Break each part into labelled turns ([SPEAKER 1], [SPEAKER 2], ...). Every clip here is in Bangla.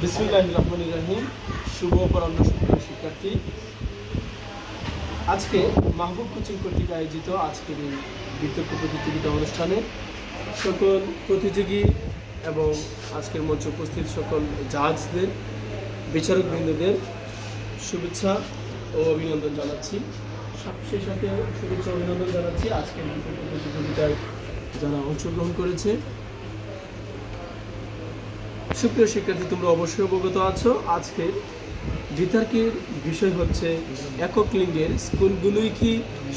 [SPEAKER 1] বিসমুল্লাহ রহমান শুভ অপরাহ্ন শিক্ষার্থী। আজকে মাহবুব কোচিং কর্তৃক আয়োজিত আজকের এই বিতর্ক প্রতিযোগিতা অনুষ্ঠানে সকল প্রতিযোগী এবং আজকের মঞ্চে উপস্থিত সকল জাহাজদের বিচারক বৃন্দদের শুভেচ্ছা ও অভিনন্দন জানাচ্ছি। সব- সেই সাথে শুভেচ্ছা অভিনন্দন জানাচ্ছি। আজকের বিতর্ক প্রতিযোগিতায় যারা অংশগ্রহণ করেছে সুপ্রিয় শিক্ষার্থী, তোমরা অবশ্যই অবগত আছো। আজকের বিতর্কের বিষয় হচ্ছে একক লিঙ্গের স্কুলগুলোই কি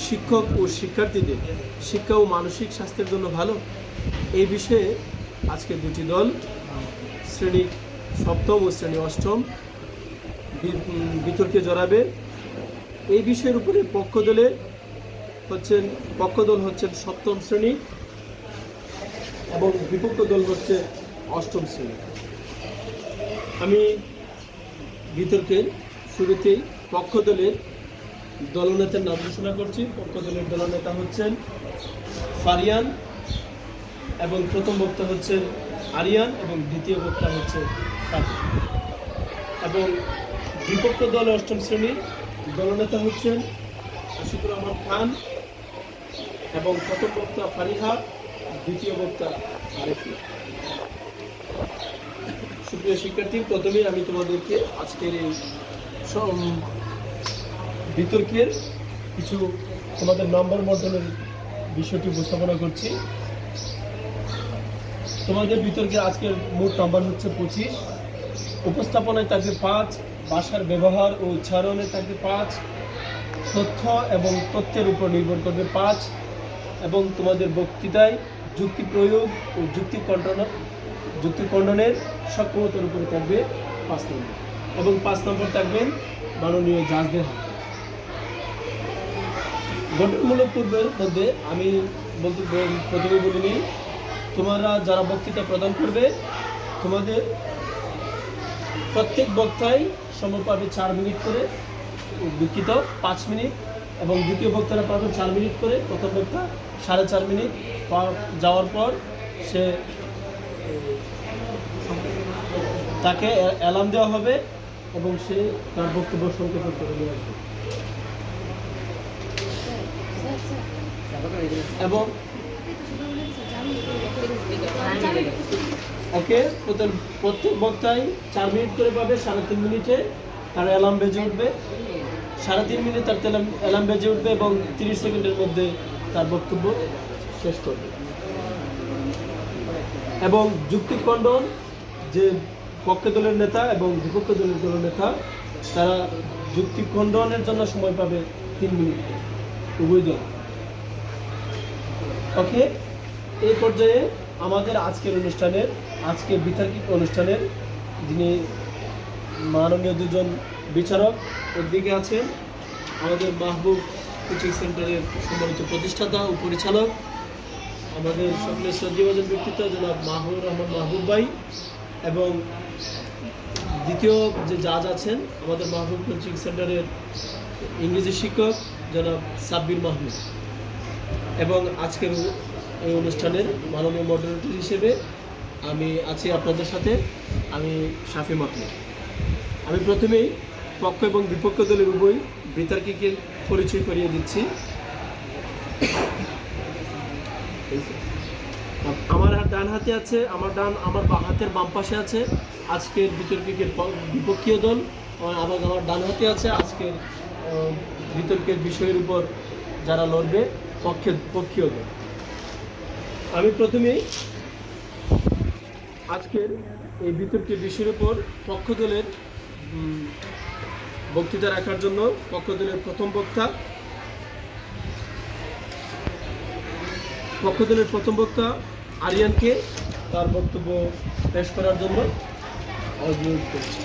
[SPEAKER 1] শিক্ষক ও শিক্ষার্থীদের শিক্ষা ও মানসিক স্বাস্থ্যের জন্য ভালো? এই বিষয়ে আজকে দুটি দল, শ্রেণি সপ্তম ও শ্রেণি অষ্টম বিতর্কে জড়াবে। এই বিষয়ের উপরে পক্ষ দলে হচ্ছেন পক্ষ দল হচ্ছেন সপ্তম শ্রেণি এবং বিপক্ষ দল হচ্ছে অষ্টম শ্রেণি। আমি বিতর্কের শুরুতেই পক্ষ দলের দলনেতার নাম ঘোষণা করছি। পক্ষ দলের দলনেতা হচ্ছেন ফারিয়ান এবং প্রথম বক্তা হচ্ছেন আরিয়ান এবং দ্বিতীয় বক্তা হচ্ছে এবং বিপক্ষ দল অষ্টম শ্রেণির দলনেতা হচ্ছেন আশিকুর রহমান খান এবং প্রথম বক্তা ফারিহা, দ্বিতীয় বক্তা আরেফিয়া সুপ্রিয় শিক্ষার্থী, প্রথমেই আমি তোমাদেরকে আজকের এই বিতর্কের কিছু তোমাদের নম্বর বন্টনের বিষয়টি উপস্থাপনা করছি। তোমাদের বিতর্কে আজকের মোট নাম্বার হচ্ছে পঁচিশ। উপস্থাপনায় থাকবে পাঁচ, ভাষার ব্যবহার ও উচ্চারণে থাকবে পাঁচ, তথ্য এবং তথ্যের উপর নির্ভর করবে পাঁচ এবং তোমাদের বক্তৃতায় যুক্তি প্রয়োগ ও যুক্তি কণ্ঠন যুক্তি খণ্ডনের সক্ষমতার উপরে থাকবে পাঁচ নম্বর। এবং পাঁচ নম্বর থাকবেন মাননীয় জাজদের হাতে। গঠনমূলক পূর্বের মধ্যে আমি বলতে প্রথমে বলিনি তোমরা যারা বক্তৃতা প্রদান করবে, তোমাদের প্রত্যেক বক্তাই সম্ভব পাবে চার মিনিট করে, দুঃখিত, পাঁচ মিনিট, এবং দ্বিতীয় বক্তারা পাবে চার মিনিট করে, প্রথম বক্তা সাড়ে চার মিনিট যাওয়ার পর সে তাকে অ্যালার্ম দেওয়া হবে এবং সে তার বক্তব্য সংক্ষেপ করে নিয়ে আসবে। এবং ওকে প্রত্যেক প্রত্যেক বক্তাই চার মিনিট করে পাবে, সাড়ে তিন মিনিটে তার অ্যালার্ম বেজে উঠবে। সাড়ে তিন মিনিট তার অ্যালার্ম বেজে উঠবে এবং তিরিশ সেকেন্ডের মধ্যে তার বক্তব্য শেষ করবে। এবং যুক্তি খণ্ডন যে পক্ষ দলের নেতা এবং বিপক্ষ দলের দলের নেতা, তারা যুক্তি খণ্ডনের জন্য সময় পাবে তিন মিনিট। উভয় দল। ওকে এই পর্যায়ে আমাদের আজকের অনুষ্ঠানের, আজকের বিতর্কিক অনুষ্ঠানের যিনি মাননীয় দুজন বিচারক দিকে আছেন, আমাদের মাহবুব কোচিং সেন্টারের সম্মানিত প্রতিষ্ঠাতা ও পরিচালক আমাদের সকলের শ্রদ্ধীভাজন ব্যক্তিত্ব, জনাব মাহবুব রহমান মাহবুব ভাই। এবং দ্বিতীয় যে জাজ আছেন, আমাদের মাহবুব কোচিং সেন্টারের ইংরেজি শিক্ষক, জনাব সাব্বির মাহমুদ। এবং আজকের এই অনুষ্ঠানের মাননীয় মডারেটর হিসেবে আমি আছি আপনাদের সাথে, আমি শাফি মাহমুদ। আমি প্রথমেই পক্ষ এবং বিপক্ষ দলের উভয় বিতর্কিকের পরিচয় করিয়ে দিচ্ছি। আমার ডান হাতে আছে, আমার ডান আমার বা হাতের বাম পাশে আছে। আজকের বিতর্কিকের বিপক্ষীয় দল আবার আমার ডান হাতে আছে। আজকের বিতর্কের বিষয়ের উপর যারা লড়বে পক্ষের পক্ষীয় দল। আমি প্রথমেই আজকের এই বিতর্কের বিষয়ের উপর পক্ষ দলের বক্তৃতা রাখার জন্য পক্ষ দলের প্রথম বক্তা পক্ষ দলের প্রথম বক্তা আরিয়ানকে তার বক্তব্য পেশ করার জন্য অনুরোধ করছি।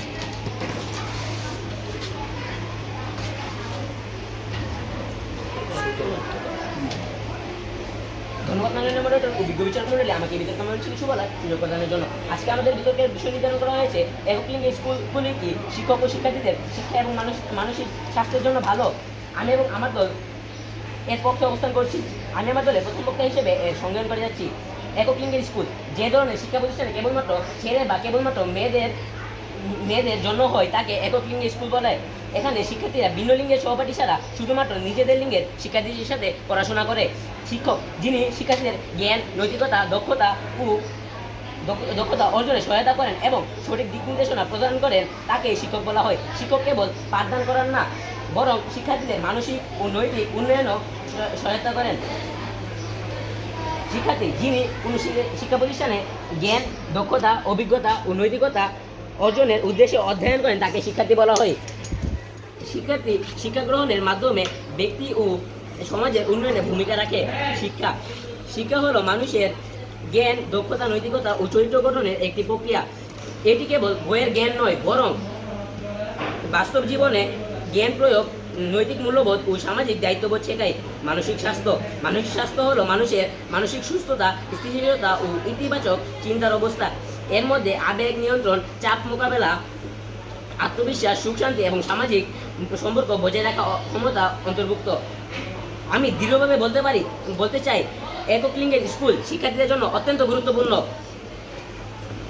[SPEAKER 2] ধন্যবাদ, মাননীয় মডারেটর অভিজ্ঞ বিচার মন্ডলী আমাকে বিতর্ক মঞ্চে কিছু বলার সুযোগ প্রদানের জন্য। আজকে আমাদের বিতর্কের বিষয় নির্ধারণ করা হয়েছে, একক স্কুলগুলি কি শিক্ষক ও শিক্ষার্থীদের শিক্ষা এবং মানসিক মানসিক স্বাস্থ্যের জন্য ভালো? আমি এবং আমার দল এর পক্ষে অবস্থান করছি। আমার দলে প্রথম বক্তা হিসেবে সংজ্ঞান করে যাচ্ছি একক লিঙ্গের স্কুল। যে ধরনের শিক্ষা প্রতিষ্ঠানে কেবলমাত্র ছেলে বা কেবলমাত্র মেয়েদের মেয়েদের জন্য হয়, তাকে একক লিঙ্গের স্কুল বলে। এখানে শিক্ষার্থীরা ভিন্ন লিঙ্গের সহপাঠী ছাড়া শুধুমাত্র নিজেদের লিঙ্গের শিক্ষার্থীদের সাথে পড়াশোনা করে। শিক্ষক যিনি শিক্ষার্থীদের জ্ঞান, নৈতিকতা, দক্ষতা ও দক্ষতা অর্জনে সহায়তা করেন এবং সঠিক দিক নির্দেশনা প্রদান করেন তাকে শিক্ষক বলা হয়। শিক্ষক কেবল পাঠদান করার না, বরং শিক্ষার্থীদের মানসিক ও নৈতিক উন্নয়নও সহায়তা করেন। শিক্ষার্থী যিনি কোনো শিক্ষা প্রতিষ্ঠানে জ্ঞান, দক্ষতা, অভিজ্ঞতা ও নৈতিকতা অর্জনের উদ্দেশ্যে অধ্যয়ন করেন, তাকে শিক্ষার্থী বলা হয়। শিক্ষার্থী শিক্ষা গ্রহণের মাধ্যমে ব্যক্তি ও সমাজের উন্নয়নে ভূমিকা রাখে। শিক্ষা শিক্ষা হলো মানুষের জ্ঞান, দক্ষতা, নৈতিকতা ও চরিত্র গঠনের একটি প্রক্রিয়া। এটি কেবল বইয়ের জ্ঞান নয়, বরং বাস্তব জীবনে জ্ঞান প্রয়োগ নৈতিক মূল্যবোধ ও সামাজিক দায়িত্ববোধ শেখায় মানসিক স্বাস্থ্য। মানসিক স্বাস্থ্য হলো মানুষের মানসিক সুস্থতা, স্থিতিশীলতা ও ইতিবাচক চিন্তার অবস্থা। এর মধ্যে আবেগ নিয়ন্ত্রণ, চাপ মোকাবেলা, আত্মবিশ্বাস, সুখ শান্তি এবং সামাজিক সম্পর্ক বজায় রাখা ক্ষমতা অন্তর্ভুক্ত। আমি দৃঢ়ভাবে বলতে পারি, বলতে চাই একক লিঙ্গের স্কুল শিক্ষার্থীদের জন্য অত্যন্ত গুরুত্বপূর্ণ।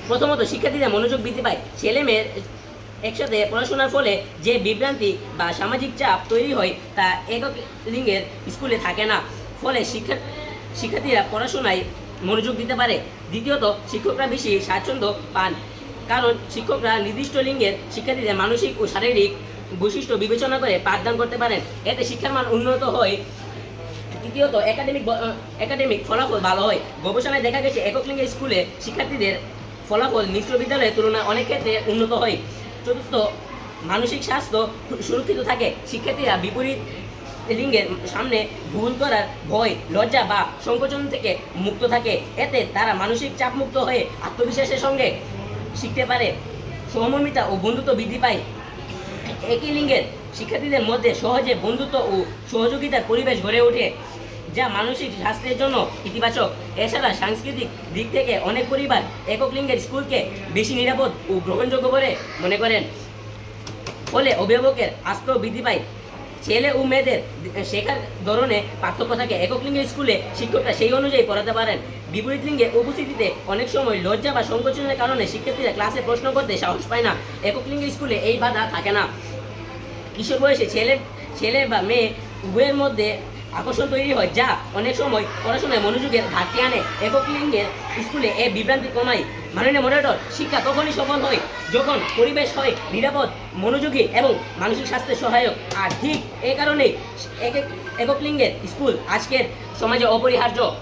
[SPEAKER 2] প্রথমত শিক্ষার্থীদের মনোযোগ বৃদ্ধি পায়। ছেলে মেয়ের একসাথে পড়াশোনার ফলে যে বিভ্রান্তি বা সামাজিক চাপ তৈরি হয় তা একক লিঙ্গের স্কুলে থাকে না। ফলে শিক্ষা শিক্ষার্থীরা পড়াশোনায় মনোযোগ দিতে পারে। দ্বিতীয়ত, শিক্ষকরা বেশি স্বাচ্ছন্দ্য পান। কারণ শিক্ষকরা নির্দিষ্ট লিঙ্গের শিক্ষার্থীদের মানসিক ও শারীরিক বৈশিষ্ট্য বিবেচনা করে পাঠদান করতে পারেন। এতে শিক্ষার মান উন্নত হয়। তৃতীয়ত, একাডেমিক একাডেমিক ফলাফল ভালো হয়। গবেষণায় দেখা গেছে, একক লিঙ্গের স্কুলে শিক্ষার্থীদের ফলাফল মিশ্র বিদ্যালয়ের তুলনায় অনেক ক্ষেত্রে উন্নত হয়। চতুর্থ মানসিক স্বাস্থ্য সুরক্ষিত থাকে। শিক্ষার্থীরা বিপরীত লিঙ্গের সামনে ভুল করার ভয়, লজ্জা বা সংকোচন থেকে মুক্ত থাকে। এতে তারা মানসিক চাপমুক্ত হয়ে আত্মবিশ্বাসের সঙ্গে শিখতে পারে। সহমর্মিতা ও বন্ধুত্ব বৃদ্ধি পায়। একই লিঙ্গের শিক্ষার্থীদের মধ্যে সহজে বন্ধুত্ব ও সহযোগিতার পরিবেশ গড়ে ওঠে। যা মানসিক স্বাস্থ্যের জন্য ইতিবাচক। এছাড়া সাংস্কৃতিক দিক থেকে অনেক পরিবার একক লিঙ্গের স্কুলকে বেশি নিরাপদ ও গ্রহণযোগ্য বলে মনে করেন। ফলে অভিভাবকের আস্থাও বৃদ্ধি পায়। ছেলে ও মেয়েদের শেখার ধরনে পার্থক্য থাকে। একক লিঙ্গের স্কুলে শিক্ষকরা সেই অনুযায়ী পড়াতে পারেন। বিপরীত লিঙ্গে উপস্থিতিতে অনেক সময় লজ্জা বা সংকোচনের কারণে শিক্ষার্থীরা ক্লাসে প্রশ্ন করতে সাহস পায় না। একক লিঙ্গের স্কুলে এই বাধা থাকে না। কিশোর বয়সে ছেলে ছেলে বা মেয়ে উভয়ের মধ্যে আকর্ষণ তৈরি হয়, যা অনেক সময় পড়াশোনায় মনোযোগের ঘাটতি আনে একক লিঙ্গের স্কুলে এ বিভ্রান্তি কমায়। মাননীয় মডারেটর শিক্ষা তখনই সফল হয় যখন পরিবেশ হয় নিরাপদ, মনোযোগী এবং মানসিক স্বাস্থ্যের সহায়ক। আর ঠিক এই কারণেই এক- একক লিঙ্গের স্কুল আজকের সমাজে অপরিহার্য।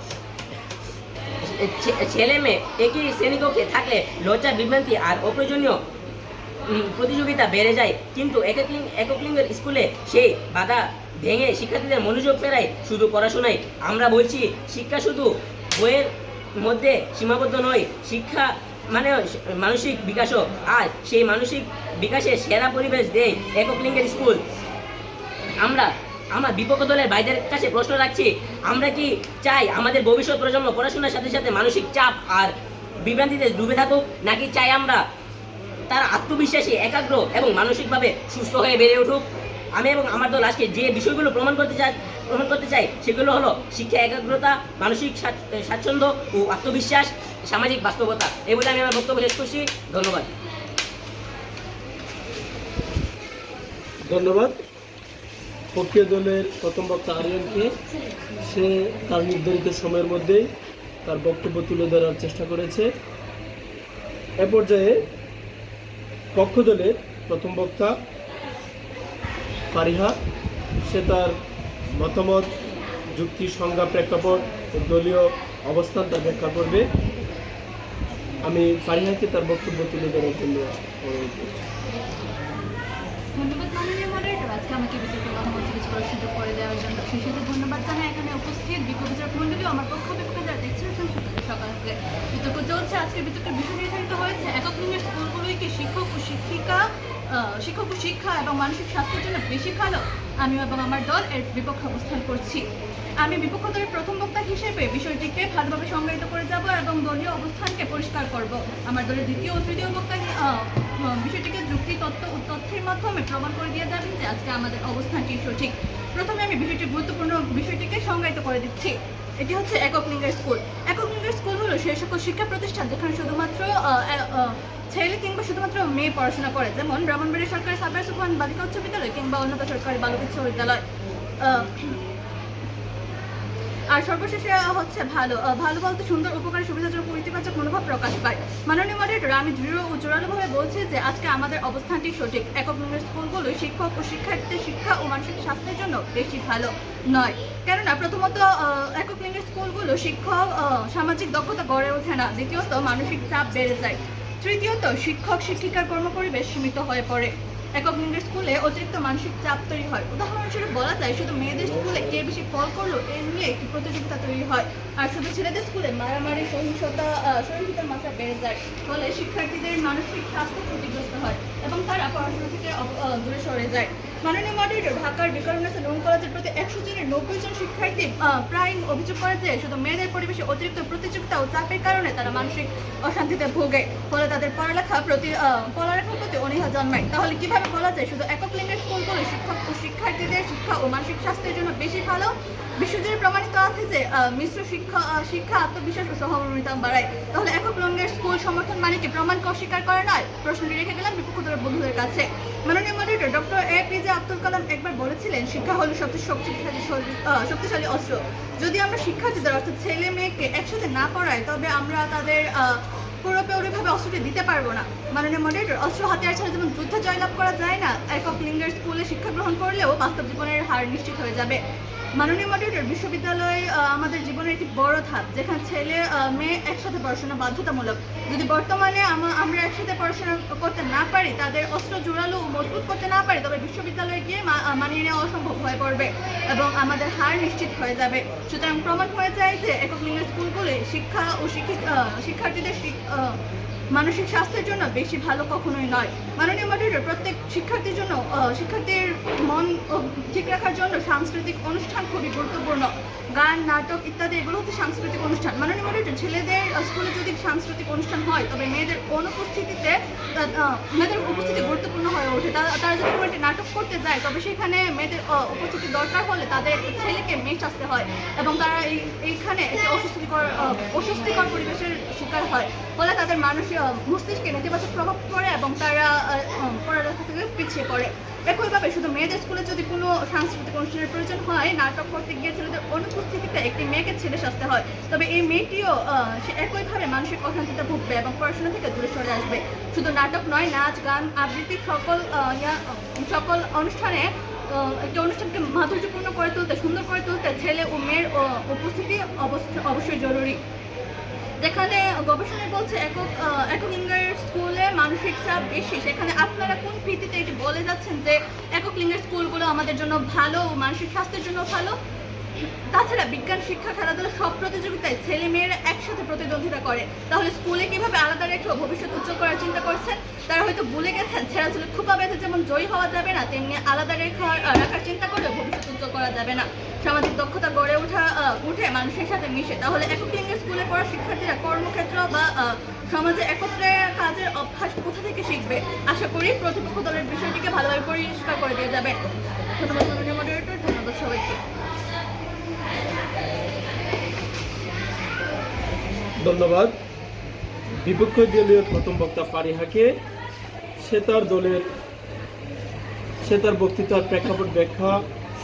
[SPEAKER 2] ছেলে মেয়ে একই শ্রেণীকক্ষে থাকলে লজ্জা বিভ্রান্তি আর অপ্রয়োজনীয় প্রতিযোগিতা বেড়ে যায়। কিন্তু একক লিঙ্গের স্কুলে সেই বাধা ভেঙে শিক্ষার্থীদের মনোযোগ ফেরায়, শুধু পড়াশোনায়। আমরা বলছি, শিক্ষা শুধু বইয়ের মধ্যে সীমাবদ্ধ নয়, শিক্ষা মানে মানসিক বিকাশও। আর সেই মানসিক বিকাশের সেরা পরিবেশ দেয় একক লিঙ্গের স্কুল। আমরা, আমার বিপক্ষ দলের ভাইদের কাছে প্রশ্ন রাখছি, আমরা কি চাই আমাদের ভবিষ্যৎ প্রজন্ম পড়াশোনার সাথে সাথে মানসিক চাপ আর বিভ্রান্তিতে ডুবে থাকুক? নাকি চাই আমরা তারা আত্মবিশ্বাসী, একাগ্র এবং মানসিকভাবে সুস্থ হয়ে বেড়ে উঠুক? আমি এবং আমার দল আজকে যে বিষয়গুলো প্রমাণ করতে চাই, প্রমাণ করতে চাই, সেগুলো হলো শিক্ষা একাগ্রতা, মানসিক স্বাচ্ছ- স্বাচ্ছন্দ্য ও আত্মবিশ্বাস, সামাজিক বাস্তবতা। এই বলে আমি আমার বক্তব্য শেষ করছি। ধন্যবাদ।
[SPEAKER 1] ধন্যবাদ। পক্ষীয় দলের প্রথম বক্তা আরিয়ানকে। সে তার নির্ধারিত সময়ের মধ্যেই তার বক্তব্য তুলে ধরার চেষ্টা করেছে। এ পর্যায়ে পক্ষ দলের প্রথম বক্তা ফারিহা, সে তার মতামত, যুক্তি, সংজ্ঞা, প্রেক্ষাপট দলীয় অবস্থান তা ব্যাখ্যা করবে। আমি ফারিহাকে তার বক্তব্য তুলে ধরার জন্য অনুরোধ করছি।
[SPEAKER 3] ধন্যবাদ মাননীয় আজকে আমাকে কিছু করার সুযোগ করে দেওয়ার জন্য সেই সাথে ধন্যবাদ জানাই। এখানে উপস্থিত বিজ্ঞ বিচারক মন্ডলীও আমার পক্ষ বিপক্ষে যারা দেখছেন সকাল থেকে বিতর্ক চলছে। আজকের বিতর্কের বিষয় নির্ধারিত হয়েছে। একক স্কুলগুলোই কি শিক্ষক ও শিক্ষিকা শিক্ষক শিক্ষা এবং মানসিক স্বাস্থ্যের জন্য বেশি ভালো আমি এবং আমার দল এর বিপক্ষে অবস্থান করছি। আমি বিপক্ষ দলের প্রথম বক্তা হিসেবে বিষয়টিকে ভালোভাবে সংজ্ঞায়িত করে যাব এবং দলীয় অবস্থানকে পরিষ্কার করব। আমার দলের দ্বিতীয় ও তৃতীয় বক্তা বিষয়টিকে যুক্তি, তত্ত্ব ও তথ্যের মাধ্যমে প্রমাণ করে দিয়ে যাবেন যে আজকে আমাদের অবস্থানটি সঠিক। প্রথমে আমি বিষয়টি গুরুত্বপূর্ণ বিষয়টিকে সংজ্ঞায়িত করে দিচ্ছি। এটি হচ্ছে একক লিঙ্গের স্কুল। একক লিঙ্গের একলিঙ্গের স্কুল হলো সেই সকল শিক্ষা প্রতিষ্ঠান যেখানে শুধুমাত্র ছেলে কিংবা শুধুমাত্র মেয়ে পড়াশোনা করে। যেমন ব্রাহ্মণবাড়িয়া সরকারি সাবের সুফান বালিকা উচ্চ বিদ্যালয় কিংবা অন্যত সরকারি বালক উচ্চ বিদ্যালয়। আর সর্বশেষে হচ্ছে ভালো ভালো বলতে সুন্দর উপকারী সুবিধাজনক ইতিবাচক মনোভাব প্রকাশ পায়। মাননীয় মডারেটর আমি দৃঢ় ও জোরালোভাবে বলছি যে, আজকে আমাদের অবস্থানটি সঠিক। একক স্কুলগুলো শিক্ষক ও শিক্ষার্থীদের শিক্ষা ও মানসিক স্বাস্থ্যের জন্য বেশি ভালো নয়। কেননা প্রথমত একক লিঙ্গের স্কুলগুলো শিক্ষক সামাজিক দক্ষতা গড়ে ওঠে না। দ্বিতীয়ত, মানসিক চাপ বেড়ে যায়। তৃতীয়ত, শিক্ষক, শিক্ষিকার কর্মপরিবেশ সীমিত হয়ে পড়ে। একক লিঙ্গের স্কুলে অতিরিক্ত মানসিক চাপ তৈরি হয়। উদাহরণস্বরূপ বলা যায়, শুধু মেয়েদের স্কুলে কে বেশি ফল করল, এ নিয়ে একটি প্রতিযোগিতা তৈরি হয়। আর শুধু ছেলেদের স্কুলে মারামারি, সহিংসতা সহিংসতার মাত্রা বেড়ে যায়। ফলে শিক্ষার্থীদের মানসিক স্বাস্থ্য ক্ষতিগ্রস্ত হয় এবং তারা পড়াশোনা থেকে দূরে সরে যায়। মাননীয় মডারেটর ঢাকার বিকারুন্নেসা নূন কলেজের প্রতি একশো জনের নব্বই জন শিক্ষার্থী প্রায় অভিযোগ করে যে শুধু মেয়েদের পরিবেশে অতিরিক্ত প্রতিযোগিতা ও চাপের কারণে তারা মানসিক অশান্তিতে ভোগে। ফলে তাদের পড়ালেখা প্রতি পড়ালেখার প্রতি অনীহা জন্মায়। তাহলে কীভাবে বলা যায় শুধু একক লিঙ্গের স্কুলগুলো শিক্ষক ও শিক্ষার্থীদের শিক্ষা ও মানসিক স্বাস্থ্যের জন্য বেশি ভালো? বিশ্বজুড়ে প্রমাণিত আছে যে মিশ্র শিক্ষা শিক্ষা, আত্মবিশ্বাস ও সহমর্মিতা বাড়ায়। তাহলে একক লিঙ্গের স্কুল সমর্থন মানে কি? প্রমাণকে অস্বীকার করে নয়? প্রশ্নটি রেখে গেলাম বিপক্ষ দলের বন্ধুদের কাছে। মাননীয় moderator doctor A P J Abdul Kalam একবার বলেছিলেন, শিক্ষা হলো সবচেয়ে শক্তিশালী শক্তিশালী অস্ত্র। যদি আমরা শিক্ষার্থীদের, অর্থাৎ ছেলে মেয়েকে একসাথে না পড়াই, তবে আমরা তাদের পুরোপুরিভাবে অস্ত্রটি দিতে পারব না। মাননীয় মডারেটর অস্ত্র হাতিয়ার ছাড়া যেমন যুদ্ধ জয়লাভ করা যায় না, একক লিঙ্গের স্কুলে শিক্ষা গ্রহণ করলেও বাস্তব জীবনের হার নিশ্চিত হয়ে যাবে। মাননীয় মডারেটর বিশ্ববিদ্যালয় আমাদের জীবনের একটি বড় ধাপ, যেখানে ছেলে মেয়ে একসাথে পড়াশোনা বাধ্যতামূলক। যদি বর্তমানে আমরা একসাথে পড়াশোনা করতে না পারি, তাদের অস্ত্র জোরালো মজবুত করতে না পারি, তবে বিশ্ববিদ্যালয়ে গিয়ে মানিয়ে নেওয়া অসম্ভব হয়ে পড়বে এবং আমাদের হার নিশ্চিত হয়ে যাবে। সুতরাং প্রমাণ হয়ে যায় যে একক লিঙ্গের স্কুলগুলি শিক্ষা ও শিক্ষিত শিক্ষার্থীদের মানসিক স্বাস্থ্যের জন্য বেশি ভালো কখনোই নয়। মাননীয় মডারেটর, প্রত্যেক শিক্ষার্থীর জন্য শিক্ষার্থীর মন ঠিক রাখার জন্য সাংস্কৃতিক অনুষ্ঠান খুবই গুরুত্বপূর্ণ। গান নাটক ইত্যাদি এগুলো হচ্ছে সাংস্কৃতিক অনুষ্ঠান। মাননীয় মডারেটর ছেলেদের স্কুলে যদি সাংস্কৃতিক অনুষ্ঠান হয় তবে মেয়েদের অনুপস্থিতিতে মেয়েদের উপস্থিতি গুরুত্বপূর্ণ হয়ে ওঠে। তারা যদি একটি নাটক করতে যায় তবে সেখানে মেয়েদের উপস্থিতি দরকার হলে তাদের ছেলেকে মেয়ে আসতে হয় এবং তারা এই এইখানে একটি অস্বস্তিকর অস্বস্তিকর পরিবেশের শিকার হয়। ফলে তাদের আহ, মস্তিষ্কে নেতিবাচক প্রভাব পড়ে এবং তারা পড়ালেখা থেকে পিছিয়ে পড়ে। একইভাবে শুধু মেয়েদের স্কুলে যদি কোনো সাংস্কৃতিক অনুষ্ঠানের প্রয়োজন হয়, নাটক করতে গিয়ে ছেলেদের অনুপস্থিতিতে একটি মেয়েকে ছেড়ে সাজতে হয়। তবে এই মেয়েটিও সে একইভাবে মানসিক অশান্তিতে ভুগবে এবং পড়াশোনা থেকে দূরে সরে আসবে। শুধু নাটক নয়, নাচ, গান, আবৃত্তি সকল সকল অনুষ্ঠানে একটি অনুষ্ঠানকে মাধুর্যপূর্ণ করে তুলতে, সুন্দর করে তুলতে ছেলে ও মেয়ের উপস্থিতি অবশ্য- অবশ্যই জরুরি। যেখানে গবেষণা বলছে একক একক লিঙ্গের স্কুলে মানসিক চাপ বেশি। সেখানে আপনারা কোন ভিত্তিতে এটি বলে যাচ্ছেন যে একক লিঙ্গের স্কুলগুলো আমাদের জন্য ভালো, মানসিক স্বাস্থ্যের জন্য ভালো? তাছাড়া বিজ্ঞান শিক্ষা খেলাধুলা সব প্রতিযোগিতায় ছেলে মেয়েরা একসাথে প্রতিদ্বন্দ্বিতা করে। তাহলে স্কুলে কীভাবে আলাদা রেখেও ভবিষ্যৎ উজ্জ্বল করার চিন্তা করছেন? তারা হয়তো ভুলে গেছেন ছেঁড়া ছেলে খুপা বেঁধে যেমন জয়ী হওয়া যাবে না, তেমনি আলাদা রেখা রাখার চিন্তা করলেও ভবিষ্যৎ উজ্জ্বল করা যাবে না। সামাজিক দক্ষতা গড়ে ওঠা উঠে মানুষের সাথে মিশে। তাহলে একক লিঙ্গের স্কুলে পড়া শিক্ষার্থীরা কর্মক্ষেত্র বা সমাজে একত্রে কাজের অভ্যাস কোথা থেকে শিখবে? আশা করি প্রতিপক্ষ দলের বিষয়টিকে ভালোভাবে পরিষ্কার করে দিয়ে যাবে। ধন্যবাদ মডারেটর ধন্যবাদ সবাইকে।
[SPEAKER 1] ধন্যবাদ। বিপক্ষ দলীয় প্রথম বক্তা ফারিহাকে, সে তার দলের, সে তার বক্তৃতার প্রেক্ষাপট ব্যাখ্যা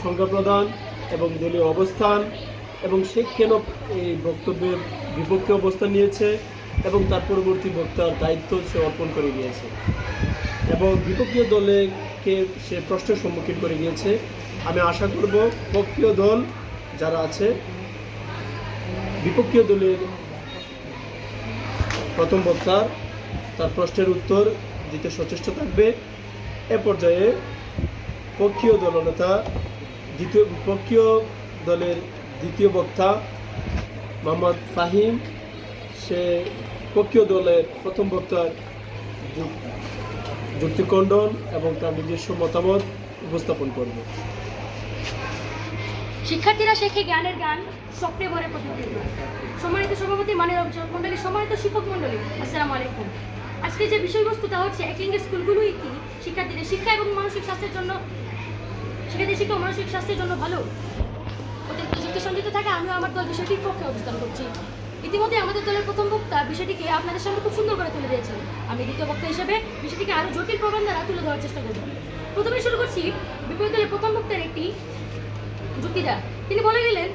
[SPEAKER 1] সংজ্ঞা প্রদান এবং দলীয় অবস্থান এবং সে কেন এই বক্তব্যের বিপক্ষে অবস্থান নিয়েছে এবং তার পরবর্তী বক্তার দায়িত্ব সে অর্পণ করে গিয়েছে এবং বিপক্ষীয় দলেকে সে প্রশ্নের সম্মুখীন করে গিয়েছে। আমি আশা করব, পক্ষীয় দল যারা আছে, বিপক্ষীয় দলের প্রথম বক্তার, তার প্রশ্নের উত্তর দিতে সচেষ্ট থাকবে। এ পর্যায়ে পক্ষীয় দলনেতা দ্বিতীয় পক্ষীয় দলের দ্বিতীয় বক্তা মোহাম্মদ ফাহিম, সে পক্ষীয় দলের প্রথম বক্তার যুক- যুক্তিখণ্ডন এবং তার নিজস্ব মতামত উপস্থাপন করবে।
[SPEAKER 4] শিক্ষার্থীরা শেখে জ্ঞানের গান স্বপ্নে ভরে প্রতিদিন। সম্মানিত সভাপতি মানের অভিযোগ মন্ডলী সম্মানিত শিক্ষক মন্ডলী আসসালামু আলাইকুম। আজকে যে বিষয়বস্তু তা হচ্ছে একলিঙ্গের স্কুলগুলোই কি? শিক্ষার্থীদের শিক্ষা এবং মানসিক স্বাস্থ্যের জন্য, শিক্ষার্থীদের শিক্ষা মানসিক স্বাস্থ্যের জন্য ভালো? অতিরিক্ত যুক্তি সঞ্চিত থাকে আমিও আমার দল বিষয়টির পক্ষে অবস্থান করছি। ইতিমধ্যে আমাদের দলের প্রথম বক্তা বিষয়টিকে আপনাদের সামনে খুব সুন্দর করে তুলে দিয়েছেন। আমি দ্বিতীয় বক্তা হিসেবে বিষয়টিকে আরও জটিল প্রমাণ দ্বারা তুলে ধরার চেষ্টা করব। প্রথমে শুরু করছি বিপরীত দলের প্রথম বক্তার একটি যুক্তিদা তিনি বলে গেলেন